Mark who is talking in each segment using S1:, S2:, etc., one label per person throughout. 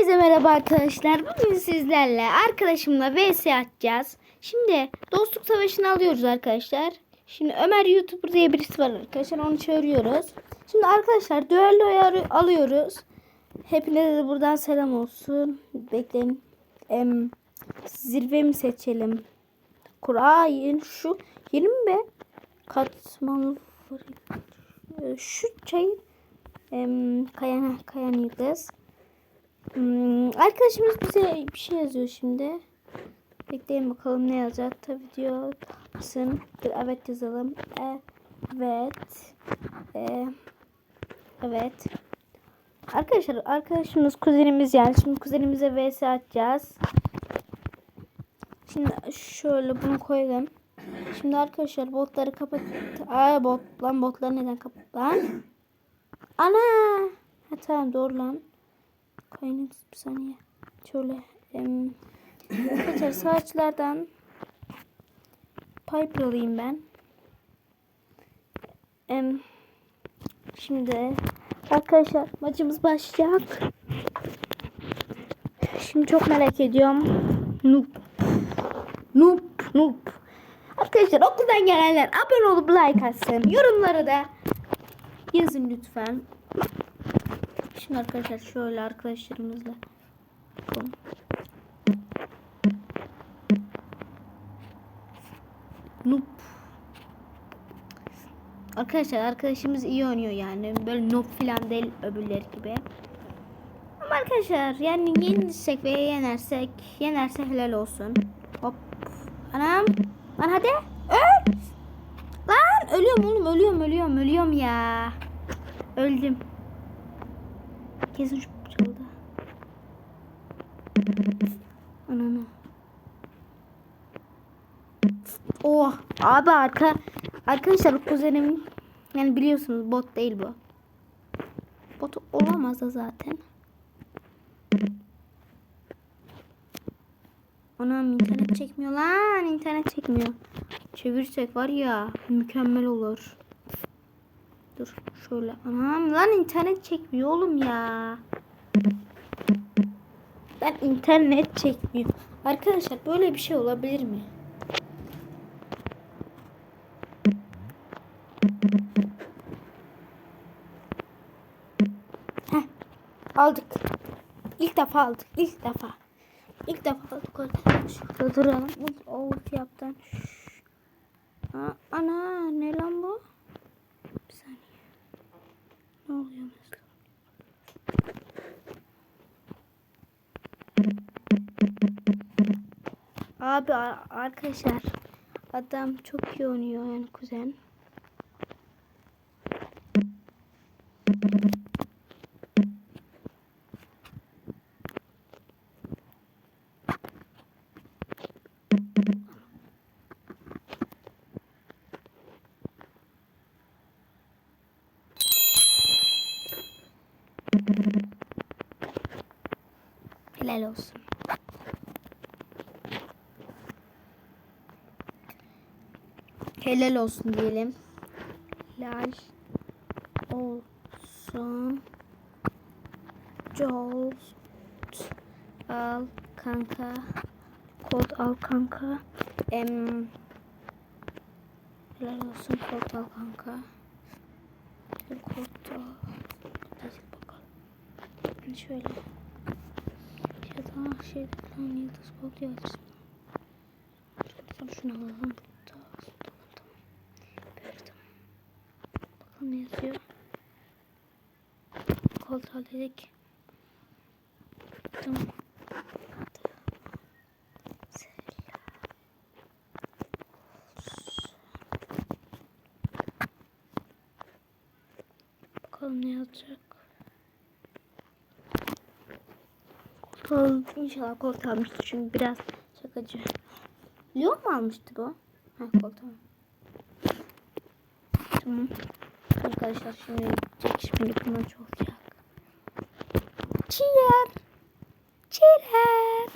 S1: Herkese merhaba arkadaşlar. Bugün sizlerle arkadaşımla vs atacağız. Şimdi dostluk savaşını alıyoruz arkadaşlar. Şimdi Ömer YouTuber diye birisi var arkadaşlar. Onu çağırıyoruz. Şimdi arkadaşlar düelloyu alıyoruz. Hepinize de buradan selam olsun. Bekleyin. Em, zirve mi seçelim? Kurayın şu 20 be. Katmanlı Ee, şu çayın em, kayan kayan yıldız. Hmm, arkadaşımız bize bir şey yazıyor şimdi. Bekleyin bakalım ne yazacak. Tabii diyor. Mısın? Evet yazalım. Evet. Ee, evet. Arkadaşlar arkadaşımız kuzenimiz yani. Şimdi kuzenimize vs atacağız. Şimdi şöyle bunu koyalım. Şimdi arkadaşlar botları kapat. Aa bot lan botları neden kapat lan? Ana. Ha tamam doğru lan. Kaynat bir saniye. Şöyle. Em, arkadaşlar saçlardan pipe alayım ben. Em, şimdi arkadaşlar maçımız başlayacak. Şimdi çok merak ediyorum. Noob. Noob. Noob. Arkadaşlar okuldan gelenler abone olup like atsın. Yorumlara da yazın lütfen. Şimdi arkadaşlar şöyle arkadaşlarımızla bakalım. Noob. Arkadaşlar arkadaşımız iyi oynuyor yani. Böyle noob falan değil öbürleri gibi. Ama arkadaşlar yani yenilirsek veya yenersek yenerse helal olsun. Hop. Anam. Lan hadi. Öl. Lan ölüyorum oğlum ölüyorum ölüyorum ölüyorum ya. Öldüm. Kesin şu çaldı. Ananı. Oh abi arka arkadaşlar kuzenim yani biliyorsunuz bot değil bu. Bot olamaz da zaten. Anam internet çekmiyor lan internet çekmiyor. Çevirsek var ya mükemmel olur. Dur şöyle. Anam lan internet çekmiyor oğlum ya. Ben internet çekmiyor. Arkadaşlar böyle bir şey olabilir mi? Heh, aldık. İlk defa aldık. İlk defa. İlk defa aldık. Şurada duralım. O ulti yaptım. Aa, ana ne lan bu? Ne oluyor mesela? Abi arkadaşlar adam çok iyi oynuyor yani kuzen. Helal olsun. Helal olsun diyelim. Helal olsun. Jolt al kanka. Kod al kanka. Em Helal olsun kod al kanka. Kod al. Hadi bakalım. Şöyle. Da şey falan yıldız kod yazsın. Şuradan şunu alalım. Burada. Tamam tamam. Tamam. Bakalım ne yazıyor. Kontrol dedik. Tamam. Bakalım ne yazacak. Kol, inşallah kol almıştır çünkü biraz şakacı. Leon mu almıştı bu? Ha kol tamam. Arkadaşlar şimdi çekişmeli bir maç olacak. Cheer. Cheer.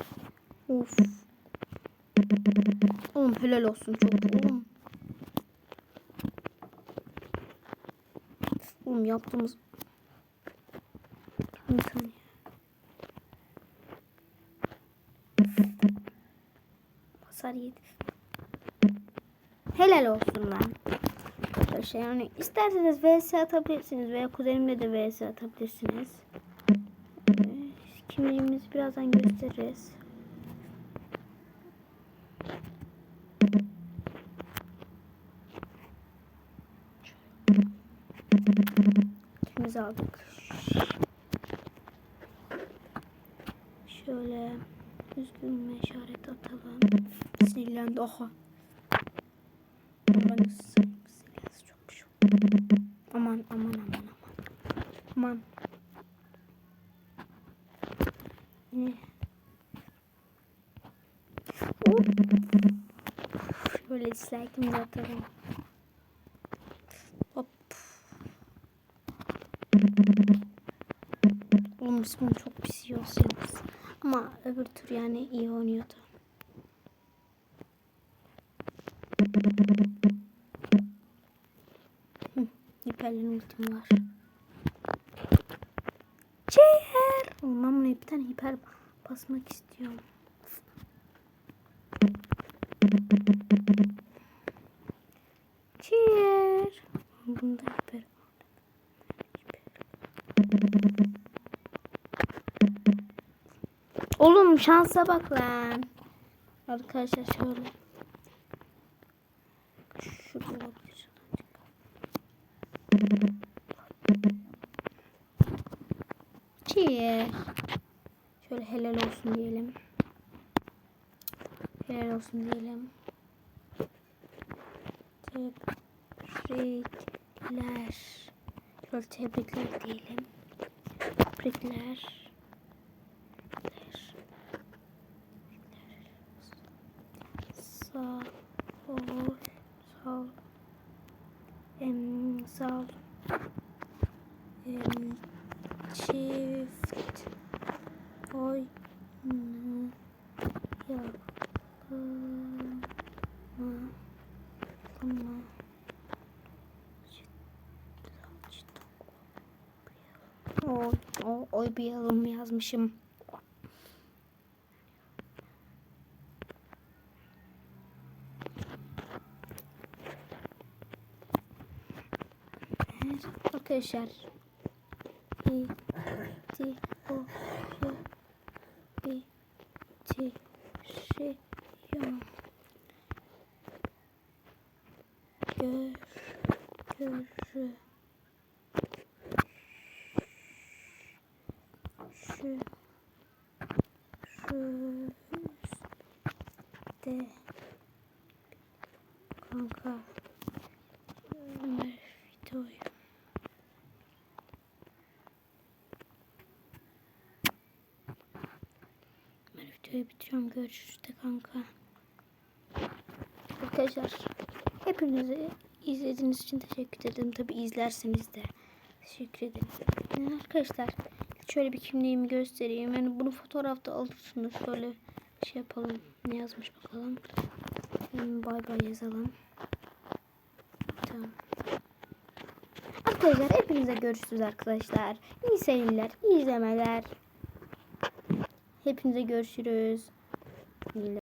S1: Of. Oğlum helal olsun çok oğlum. Oğlum yaptığımız... Bir saniye. Hasar. Helal olsun lan. Arkadaşlar yani isterseniz vs atabilirsiniz veya kuzenimle de vs atabilirsiniz. Ee, Kimliğimizi birazdan gösteririz. Kimimizi aldık. Şöyle üzgün işaret atalım. Sinirlendi. Oha. Aman sinirlensi çokmuş. Aman aman aman aman. Aman. Ne? Şöyle dislike'ımı atalım. Hop. Oğlum biz bunu çok pis yiyoruz. Ama öbür tur yani iyi oynuyordu. Hiperlerin ultim var. Çeher. Ben buna bir tane hiper basmak istiyorum. Cheer. Bunda hiper. Oğlum şansa bak lan. Arkadaşlar şöyle. Şurada olabilir. Cheer. Şöyle helal olsun diyelim. Helal olsun diyelim. Tebrikler. Şöyle tebrikler diyelim. Tebrikler. Sağ ol. Sağ ol. Em, sağ ol. Em, çift oyunu yapma. Yapma. O, o, oy bir yazım yazmışım. Evet, arkadaşlar. Bitti o bitiriyorum. Gör, görü. Şu, şu üstte kanka Ömer videoyu Ben videoyu bitiriyorum. Görüşürüz de kanka. Arkadaşlar hepinize izlediğiniz için teşekkür ederim. Tabi izlerseniz de teşekkür ederim. Yani arkadaşlar şöyle bir kimliğimi göstereyim. Yani bunu fotoğrafta alırsınız. Şöyle şey yapalım. Ne yazmış bakalım. Hmm, Bay bay yazalım. Tamam. Arkadaşlar hepinize görüşürüz arkadaşlar. İyi seyirler, iyi izlemeler. Hepinize görüşürüz.